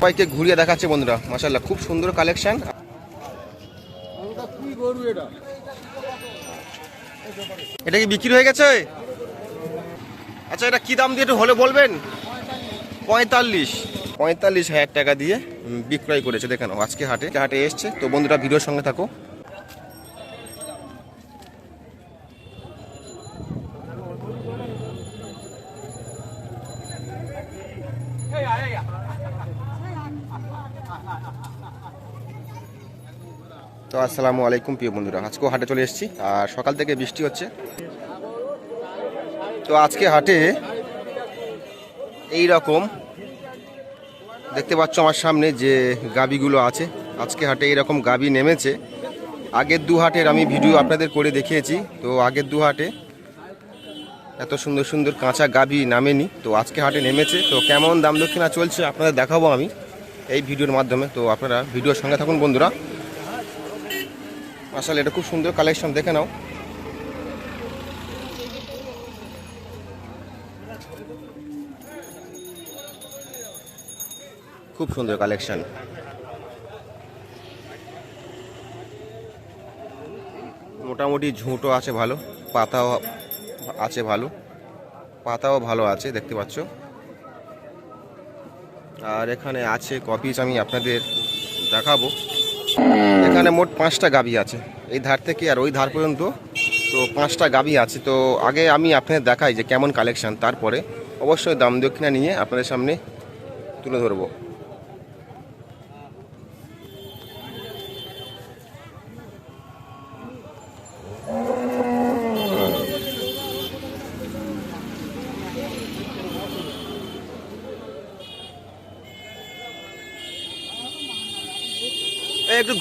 সবাইকে ঘুরিয়ে দেখাচ্ছে বন্ধুরা মাসাল্লাহ খুব সুন্দর কালেকশন এটা কি বিক্রি হয়ে গেছে? আচ্ছা এটা কি দাম দিয়ে একটু হলে বলবেন? পঁয়তাল্লিশ। পঁয়তাল্লিশ হাজার টাকা দিয়ে বিক্রয় করেছে দেখেন আজকে হাটে। হাটে এসছে, তো বন্ধুরা, ভিডিওর সঙ্গে থাকো। আসসালামু আলাইকুম, প্রিয় বন্ধুরা। আজকেও হাটে চলে এসেছি, আর সকাল থেকে বৃষ্টি হচ্ছে। তো আজকে হাটে এই রকম দেখতে পাচ্ছ আমার সামনে যে গাবিগুলো আছে। আজকে হাটে এইরকম গাবি নেমেছে। আগের দু হাটের আমি ভিডিও আপনাদের করে দেখিয়েছি। তো আগের দু হাটে এত সুন্দর সুন্দর কাঁচা গাবি নামেনি। তো আজকে হাটে নেমেছে। তো কেমন দাম দক্ষিণা চলছে আপনাদের দেখাবো আমি এই ভিডিওর মাধ্যমে। তো আপনারা ভিডিওর সঙ্গে থাকুন বন্ধুরা। আসলে এটা খুব সুন্দর কালেকশন দেখে নাও। খুব সুন্দর কালেকশন মোটামুটি ঝুঁটো আছে ভালো, পাতাও আছে ভালো, পাতাও ভালো আছে, দেখতে পাচ্ছ। আর এখানে আছে কপিস আমি আপনাদের দেখাবো। এখানে মোট পাঁচটা গাভী আছে। এই ধার থেকে আর ওই ধার পর্যন্ত তো পাঁচটা গাভী আছে। তো আগে আমি আপনাদের দেখাই যে কেমন কালেকশান তারপরে অবশ্যই দাম দক্ষিণা নিয়ে আপনাদের সামনে তুলে ধরবো।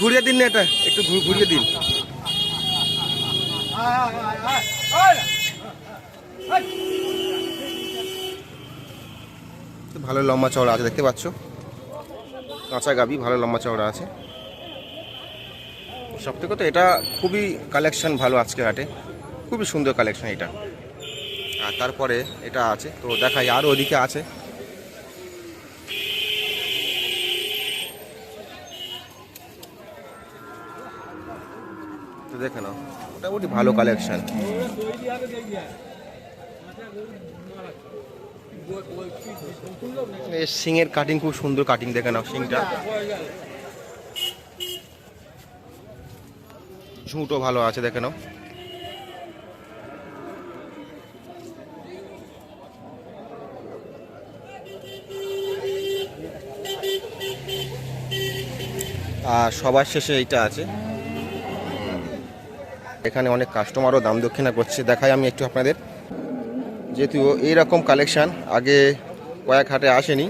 ঘুরিয়ে দিন না এটা, একটু ঘুরিয়ে দিন। ভালো লম্বা চওড়া আছে, দেখতে পাচ্ছ? কাঁচা গাবি, ভালো লম্বা চওড়া আছে। সব থেকে তো এটা খুবই কালেকশন ভালো আজকে হাটে। খুবই সুন্দর কালেকশন এটা। আর তারপরে এটা আছে, তো দেখাই আরও ওদিকে আছে। দেখে নাও। মোটামুটি ভালো কালেকশন সিংয়ের কাটিং খুব সুন্দর কাটিং দেখে নাও সিংটা ঝুঁটো ভালো আছে, দেখে নাও। আর সবার শেষে এইটা আছে। এখানে অনেক কাস্টমারও দাম দক্ষিণা করছে। দেখাই আমি একটু আপনাদের। যেহেতু এইরকম কালেকশান আগে কয়েক হাটে আসেনি।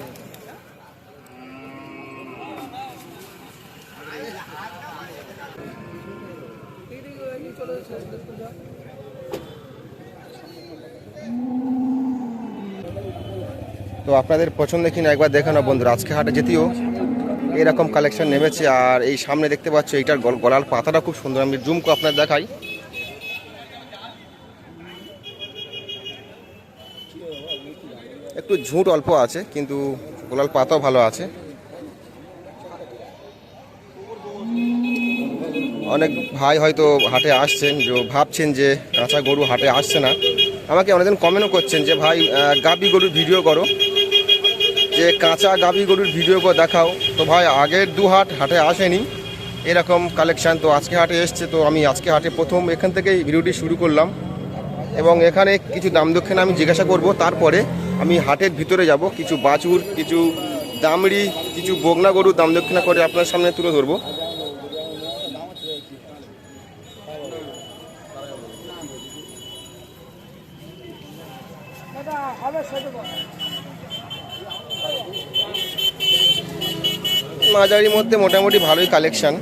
তো আপনাদের পছন্দ কিনা একবার দেখানো নাও বন্ধুরা, আজকে হাটে যেতেও এরকম কালেকশন নেমেছে আর এই সামনে দেখতে পাচ্ছ, এইটার গল- গলার পাতাটা খুব সুন্দর। আমি জুম করে আপনার দেখাই। একটু ঝুঁট অল্প আছে, কিন্তু গোলাল পাতাও ভালো আছে। অনেক ভাই হয়তো হাটে আসছেন, যে ভাবছেন যে কাঁচা গরু হাটে আসছে না। আমাকে অনেকদিন কমেন্টও করছেন যে, ভাই গাবি গরুর ভিডিও করো। যে কাঁচা গাবি গরুর ভিডিও করে দেখাও। তো ভাই, আগের দু হাট হাটে আসেনি। এরকম কালেকশান তো আজকে হাটে এসছে, তো আমি আজকে হাটে প্রথম এখান থেকেই ভিডিওটি শুরু করলাম। এবং এখানে কিছু দাম দক্ষিণা আমি জিজ্ঞাসা করব, তারপরে আমি হাটের ভিতরে যাব, কিছু বাছুর, কিছু দামড়ি, কিছু বগনা গরু দাম দক্ষিণা করে আপনার সামনে তুলে ধরবো। মাঝারির মধ্যে মোটামুটি ভালোই কালেকশান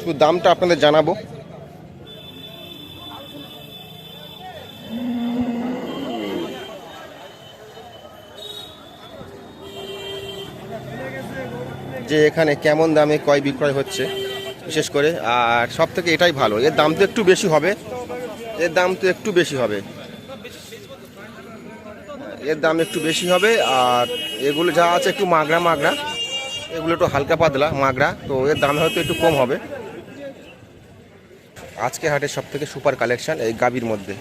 শুধু দামটা আপনাদের জানাব। যে এখানে কেমন দামে কয় বিক্রয় হচ্ছে, বিশেষ করে। আর সব থেকে এটাই ভালো। এর দাম তো একটু বেশি হবে। এর দাম তো একটু বেশি হবে। এর দাম একটু বেশি হবে। আর এগুলো যা আছে একটু মাগড়া মাগড়া এগুলো একটু হালকা পাতলা মাগড়া তো এর দাম হয়তো একটু কম হবে। আজকে হাটের সব থেকে সুপার কালেকশন এই গাবির মধ্যে।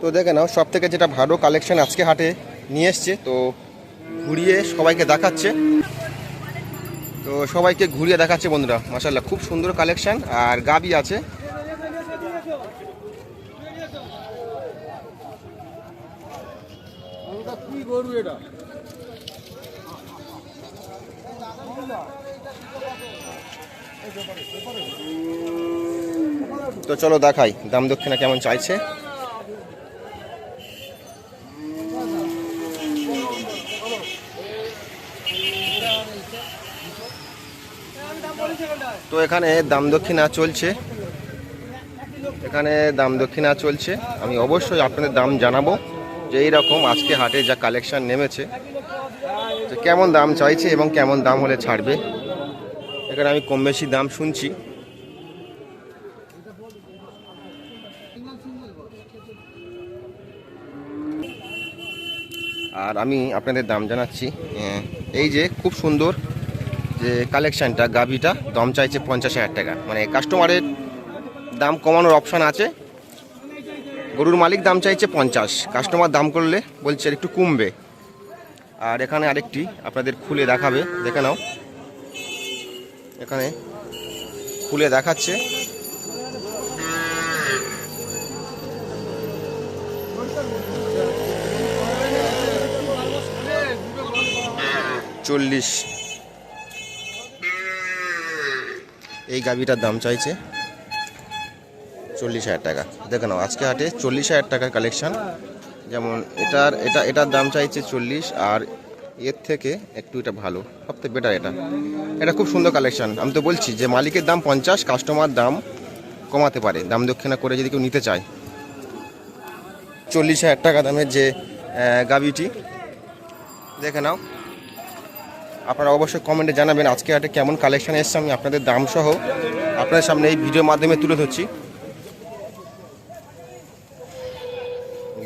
তো দেখে নাও সব থেকে যেটা ভালো কালেকশন আজকে হাটে নিয়ে এসছে তো ঘুরিয়ে সবাইকে দেখাচ্ছে। তো সবাইকে ঘুরিয়ে দেখাচ্ছে বন্ধুরা মাসাল্লাহ খুব সুন্দর কালেকশন আর গাবি আছে। তো চলো দেখাই দাম দক্ষিণা কেমন চাইছে? এখানে দাম দক্ষিণা চলছে। এখানে দাম দক্ষিণা চলছে। আমি অবশ্যই আপনাদের দাম জানাব যে এইরকম আজকে হাটে যা কালেকশন নেমেছে। তো কেমন দাম চাইছে এবং কেমন দাম হলে ছাড়বে? এখানে আমি কম বেশি দাম শুনছি। আর আমি আপনাদের দাম জানাচ্ছি। এই যে খুব সুন্দর যে কালেকশানটা গাভিটা, দাম চাইছে পঞ্চাশ হাজার টাকা। মানে কাস্টমারের দাম কমানোর অপশান আছে। গরুর মালিক দাম চাইছে পঞ্চাশ। কাস্টমার দাম করলে বলছে একটু কমবে। আর এখানে আরেকটি আপনাদের খুলে দেখাবে, দেখে নাও। এখানে খুলে দেখাচ্ছে। চল্লিশ এই গাভিটার দাম চাইছে চল্লিশ হাজার টাকা। দেখে নাও, আজকে হাটে চল্লিশ হাজার টাকার কালেকশন যেমন এটার, এটা, এটার দাম চাইছে চল্লিশ, আর এর থেকে একটু এটা ভালো, সবথেকে বেটার এটা। এটা খুব সুন্দর কালেকশান আমি তো বলছি যে মালিকের দাম পঞ্চাশ কাস্টমার দাম কমাতে পারে। দাম দক্ষিণা করে যদি কেউ নিতে চায়। চল্লিশ হাজার টাকা দামের যে গাভিটি, দেখে নাও। আপনারা অবশ্যই কমেন্টে জানাবেন আজকে হাটে কেমন কালেকশন এসছে, আমি আপনাদের দাম সহ আপনাদের সামনে এই ভিডিওর মাধ্যমে তুলে ধরছি।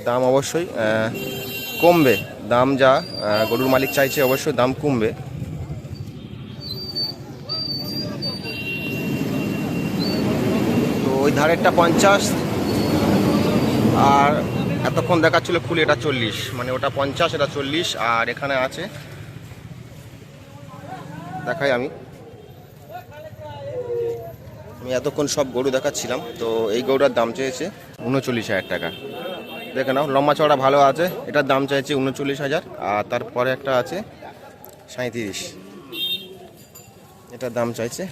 দাম অবশ্যই কমবে। দাম যা গরুর মালিক চাইছে অবশ্যই দাম কমবে। তো ওই ধারেরটা পঞ্চাশ, আর এতক্ষণ দেখাচ্ছিল খুলে, এটা চল্লিশ। মানে ওটা পঞ্চাশ, এটা চল্লিশ, আর এখানে আছে দেখাই আমি। আমি এতক্ষণ সব গরু দেখাচ্ছিলাম, তো এই গরুটার দাম চেয়েছে উনচল্লিশ হাজার টাকা। দেখে নাও, লম্বা চড়া ভালো আছে, এটার দাম চাইছে উনচল্লিশ হাজার, আর তারপরে একটা আছে সাঁত্রিশ এটার দাম চাইছে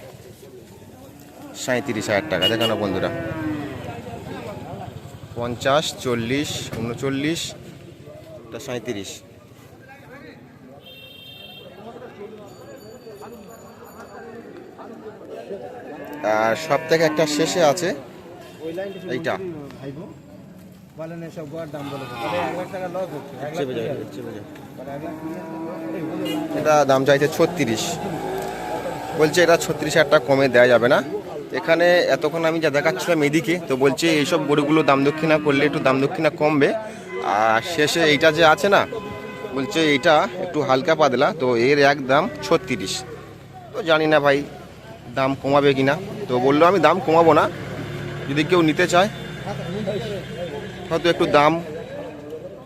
সাঁত্রিশ হাজার টাকা, দেখে নাও বন্ধুরা। পঞ্চাশ, চল্লিশ, উনচল্লিশ, এটা সাঁত্রিশ আর সব থেকে একটা শেষে আছে এইটা। এটা দাম চাইছে ছত্রিশ। বলছে এটা ছত্রিশ হাজার টাকা কমে দেওয়া যাবে না। এখানে এতক্ষণ আমি যা দেখাচ্ছিলাম এদিকে, তো বলছে এইসব গরুগুলো দাম দক্ষিণা করলে একটু দাম দক্ষিণা কমবে। আর শেষে এইটা যে আছে না, বলছে এইটা একটু হালকা পাতলা, তো এর এক দাম ছত্রিশ। তো জানি না ভাই দাম কমাবে কি না? তো বলল, আমি দাম কমাবো না। যদি কেউ নিতে চায়, হয়তো একটু দাম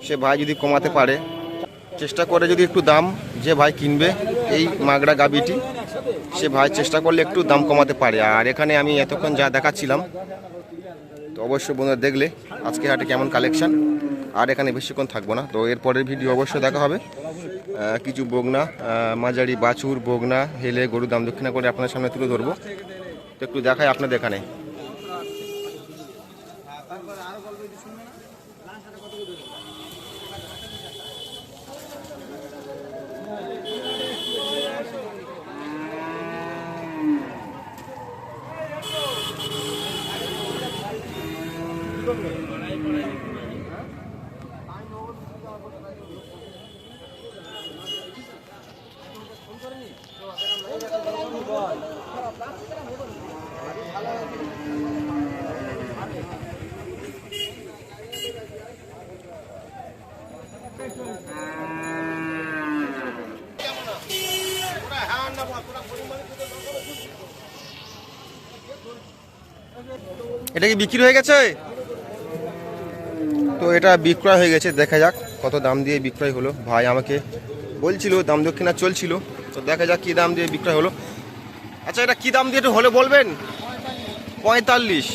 সে ভাই যদি কমাতে পারে। চেষ্টা করে যদি একটু দাম যে ভাই কিনবে, এই মাগড়া গাবিটি সে ভাই চেষ্টা করলে একটু দাম কমাতে পারে। আর এখানে আমি এতক্ষণ যা দেখাচ্ছিলাম, তো অবশ্যই বন্ধুরা দেখলে আজকে হাটে কেমন কালেকশন আর এখানে বেশিক্ষণ থাকব না। তো এরপরের ভিডিও অবশ্যই দেখা হবে। কিছু বগনা মাঝারি বাছুর বগনা হেলে গরু দাম দক্ষিণা করে আপনার সামনে তুলে ধরবো। তো একটু দেখাই আপনাদের এখানে। এটা কি বিক্রি হয়ে গেছে? তো এটা বিক্রয় হয়ে গেছে, দেখা যাক কত দাম দিয়ে বিক্রয় হলো। ভাই আমাকে বলছিল দাম দক্ষিণা চলছিল, তো দেখা যাক কি দাম দিয়ে বিক্রয় হলো। আচ্ছা এটা কি দাম দিয়ে একটু হলে বলবেন? পঁয়তাল্লিশ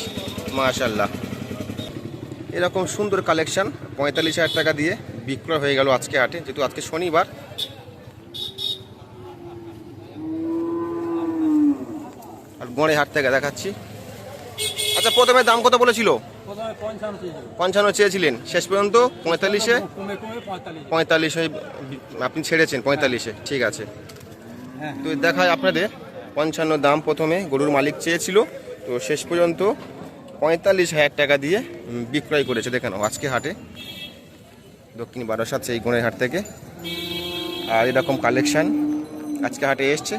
মাশাল্লাহ এরকম সুন্দর কালেকশন, পঁয়তাল্লিশ হাজার টাকা দিয়ে বিক্রয় হয়ে গেল আজকে হাটে, যেহেতু আজকে শনিবার। আর গড়ে হাট থেকে দেখাচ্ছি। আচ্ছা প্রথমে দাম কত বলেছিল? পঞ্চান্ন চেয়েছিলেন। শেষ পর্যন্ত পঁয়তাল্লিশে? পঁয়তাল্লিশে আপনি ছেড়েছেন পঁয়তাল্লিশে ঠিক আছে। হ্যাঁ। তো দেখায় আপনাদের পঞ্চান্ন দাম প্রথমে গরুর মালিক চেয়েছিল। তো শেষ পর্যন্ত পঁয়তাল্লিশ হাজার টাকা দিয়ে বিক্রয় করেছে দেখেন আজকে হাটে। দক্ষিণ বারাসাত সেই গুণের হাট থেকে। আর এরকম কালেকশন আজকে হাটে এসছে।